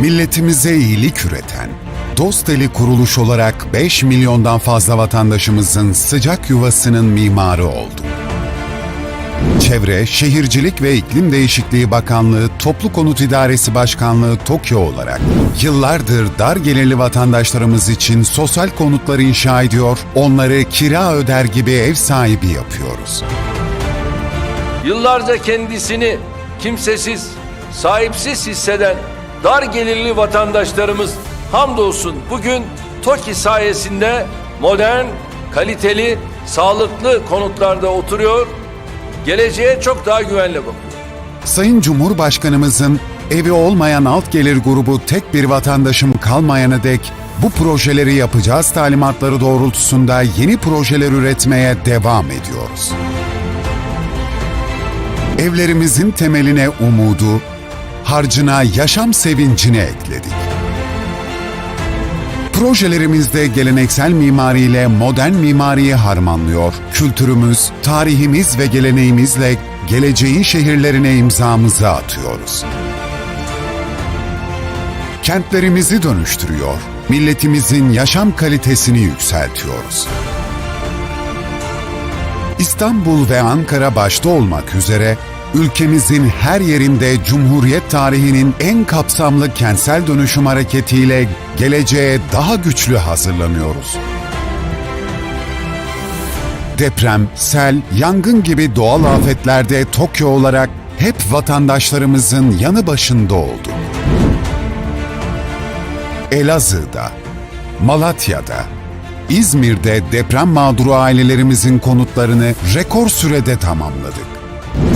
Milletimize iyilik üreten, dost eli kuruluş olarak 5 milyondan fazla vatandaşımızın sıcak yuvasının mimarı oldu. Çevre, Şehircilik ve İklim Değişikliği Bakanlığı Toplu Konut İdaresi Başkanlığı TOKİO olarak yıllardır dar gelirli vatandaşlarımız için sosyal konutlar inşa ediyor, onları kira öder gibi ev sahibi yapıyoruz. Yıllarca kendisini kimsesiz, sahipsiz hisseden dar gelirli vatandaşlarımız hamdolsun bugün TOKİ sayesinde modern, kaliteli, sağlıklı konutlarda oturuyor, geleceğe çok daha güvenle bakıyor. Sayın Cumhurbaşkanımızın evi olmayan alt gelir grubu tek bir vatandaşım kalmayana dek bu projeleri yapacağız talimatları doğrultusunda yeni projeler üretmeye devam ediyoruz. Evlerimizin temeline umudu, harcına yaşam sevincini ekledik. Projelerimizde geleneksel mimariyle modern mimariyi harmanlıyor, kültürümüz, tarihimiz ve geleneğimizle geleceğin şehirlerine imzamızı atıyoruz. Kentlerimizi dönüştürüyor, milletimizin yaşam kalitesini yükseltiyoruz. İstanbul ve Ankara başta olmak üzere ülkemizin her yerinde Cumhuriyet tarihinin en kapsamlı kentsel dönüşüm hareketiyle geleceğe daha güçlü hazırlanıyoruz. Deprem, sel, yangın gibi doğal afetlerde Tokyo olarak hep vatandaşlarımızın yanı başında olduk. Elazığ'da, Malatya'da, İzmir'de deprem mağduru ailelerimizin konutlarını rekor sürede tamamladık.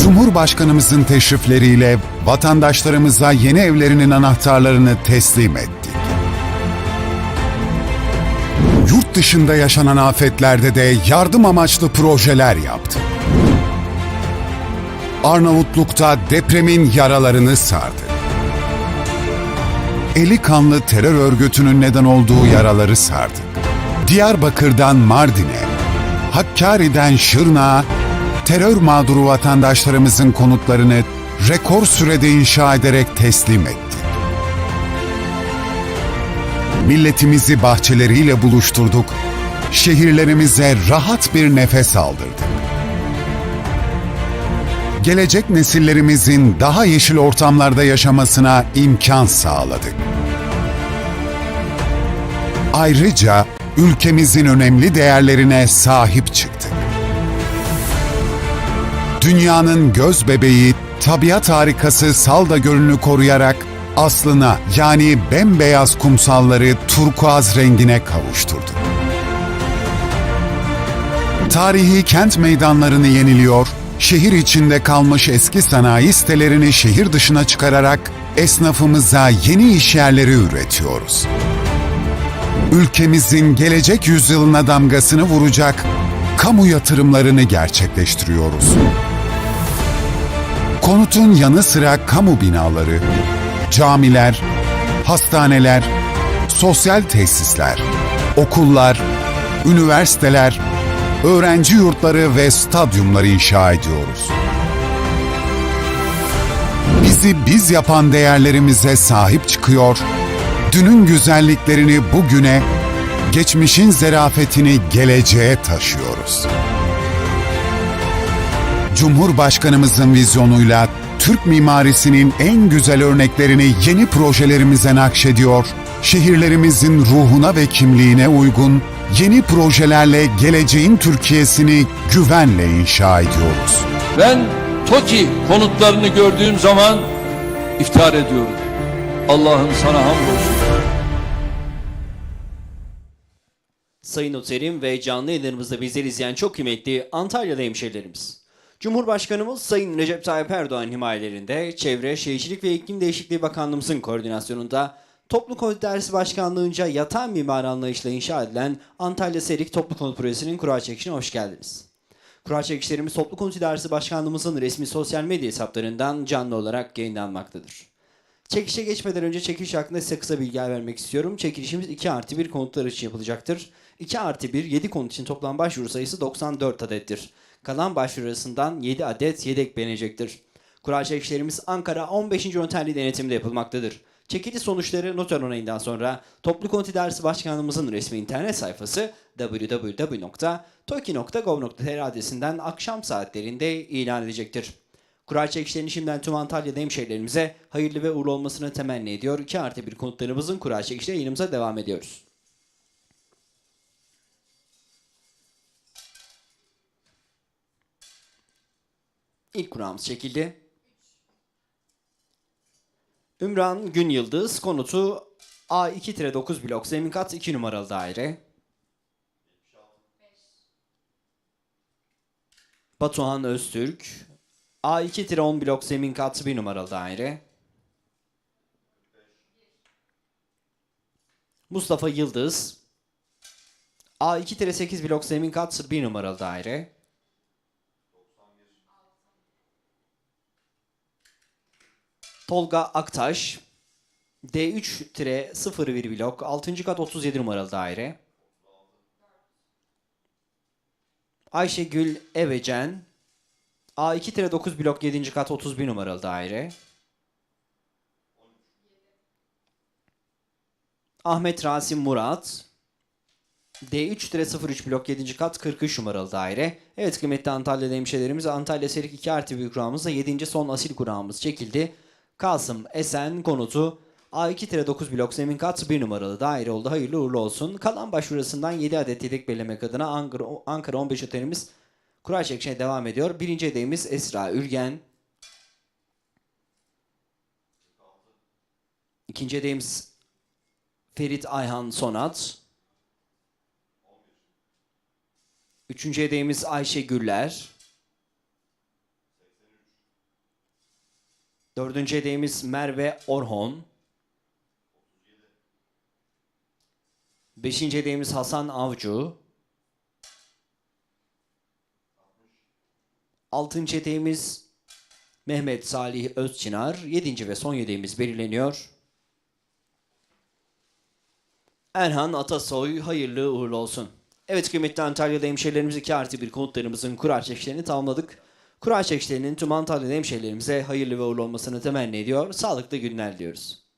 Cumhurbaşkanımızın teşrifleriyle vatandaşlarımıza yeni evlerinin anahtarlarını teslim ettik. Yurt dışında yaşanan afetlerde de yardım amaçlı projeler yaptık. Arnavutluk'ta depremin yaralarını sardık. Eli kanlı terör örgütünün neden olduğu yaraları sardık. Diyarbakır'dan Mardin'e, Hakkari'den Şırnak'a terör mağduru vatandaşlarımızın konutlarını rekor sürede inşa ederek teslim ettik. Milletimizi bahçeleriyle buluşturduk, şehirlerimize rahat bir nefes aldırdık. Gelecek nesillerimizin daha yeşil ortamlarda yaşamasına imkan sağladık. Ayrıca ülkemizin önemli değerlerine sahip çıktık. Dünyanın göz bebeği, tabiat harikası Salda Gölü'nü koruyarak aslına yani bembeyaz kumsalları turkuaz rengine kavuşturduk. Tarihi kent meydanlarını yeniliyor, şehir içinde kalmış eski sanayi sitelerini şehir dışına çıkararak esnafımıza yeni iş yerleri üretiyoruz ülkemizin gelecek yüzyılına damgasını vuracak kamu yatırımlarını gerçekleştiriyoruz. Konutun yanı sıra kamu binaları, camiler, hastaneler, sosyal tesisler, okullar, üniversiteler, öğrenci yurtları ve stadyumları inşa ediyoruz. Bizi biz yapan değerlerimize sahip çıkıyor, dünün güzelliklerini bugüne, geçmişin zerafetini geleceğe taşıyoruz. Cumhurbaşkanımızın vizyonuyla Türk mimarisinin en güzel örneklerini yeni projelerimize nakşediyor, şehirlerimizin ruhuna ve kimliğine uygun yeni projelerle geleceğin Türkiye'sini güvenle inşa ediyoruz. Ben TOKİ konutlarını gördüğüm zaman iftihar ediyorum. Allah'ım sana hamdolsun. Sayın Oterim ve canlı yayınlarımızda bizleri izleyen çok kıymetli Antalyalı hemşehrilerimiz. Cumhurbaşkanımız Sayın Recep Tayyip Erdoğan himayelerinde Çevre, Şehircilik ve İklim Değişikliği Bakanlığımızın koordinasyonunda Toplu Konut Dersi Başkanlığı'nca yatan mimari anlayışla inşa edilen Antalya Serik Toplu Konut Projesi'nin kura çekişine hoş geldiniz. Kura çekişlerimiz Toplu Konut İdaresi Başkanlığımızın resmi sosyal medya hesaplarından canlı olarak yayınlanmaktadır. Çekişe geçmeden önce çekiliş hakkında size kısa bilgi vermek istiyorum. Çekilişimiz 2 artı 1 konutlar için yapılacaktır. 2 artı 1, 7 konut için toplam başvuru sayısı 94 adettir. Kalan başvuru arasından 7 adet yedek beğenecektir. Kura çekişlerimiz Ankara 15. Noterli denetimde yapılmaktadır. Çekili sonuçları noter onayından sonra Toplu Konut İdaresi Başkanlığımızın resmi internet sayfası www.toki.gov.tr adresinden akşam saatlerinde ilan edecektir. Kura çekişlerini şimdiden tüm Antalya'da hemşehrilerimize hayırlı ve uğurlu olmasını temenni ediyor. 2 artı 1 konutlarımızın kura çekişle yayınımıza devam ediyoruz. İlk kuramız çekildi. Ümran Gün Yıldız konutu A2-9 blok zemin kat 2 numaralı daire. Batuhan Öztürk A2-10 blok zemin kat 1 numaralı daire. Mustafa Yıldız A2-8 blok zemin kat 1 numaralı daire. Tolga Aktaş D3-01 blok 6. kat 37 numaralı daire. Ayşegül Evecen A2-9 blok 7. kat 31 numaralı daire. Ahmet Rasim Murat D3-03 blok 7. kat 43 numaralı daire. Evet kıymetli Antalya'da hemşehrilerimiz Antalya Serik 2 artı bir kurağımızda 7. son asil kurağımız çekildi. Kasım Esen konutu A2-9 blok zemin kat 1 numaralı daire oldu. Hayırlı uğurlu olsun. Kalan başvurusından 7 adet yedek belirlemek adına Ankara, Ankara 15 otelimiz kura çekişine devam ediyor. Birinci hedefimiz Esra Ülgen. İkinci hedefimiz Ferit Ayhan Sonat. Üçüncü hedefimiz Ayşe Güller. Dördüncü hedefimiz Merve Orhon. Beşinci hedefimiz Hasan Avcı. Altıncı hedefimiz Mehmet Salih Özçınar. Yedinci ve son hedefimiz belirleniyor. Erhan Atasoy hayırlı uğurlu olsun. Evet kıymetli Antalya'da hemşehrilerimiz 2 artı 1 konutlarımızın kura çekişlerini tamamladık. Kura çekişlerinin tüm Antalya'da hemşehrilerimize hayırlı ve uğurlu olmasını temenni ediyor. Sağlıklı günler diliyoruz.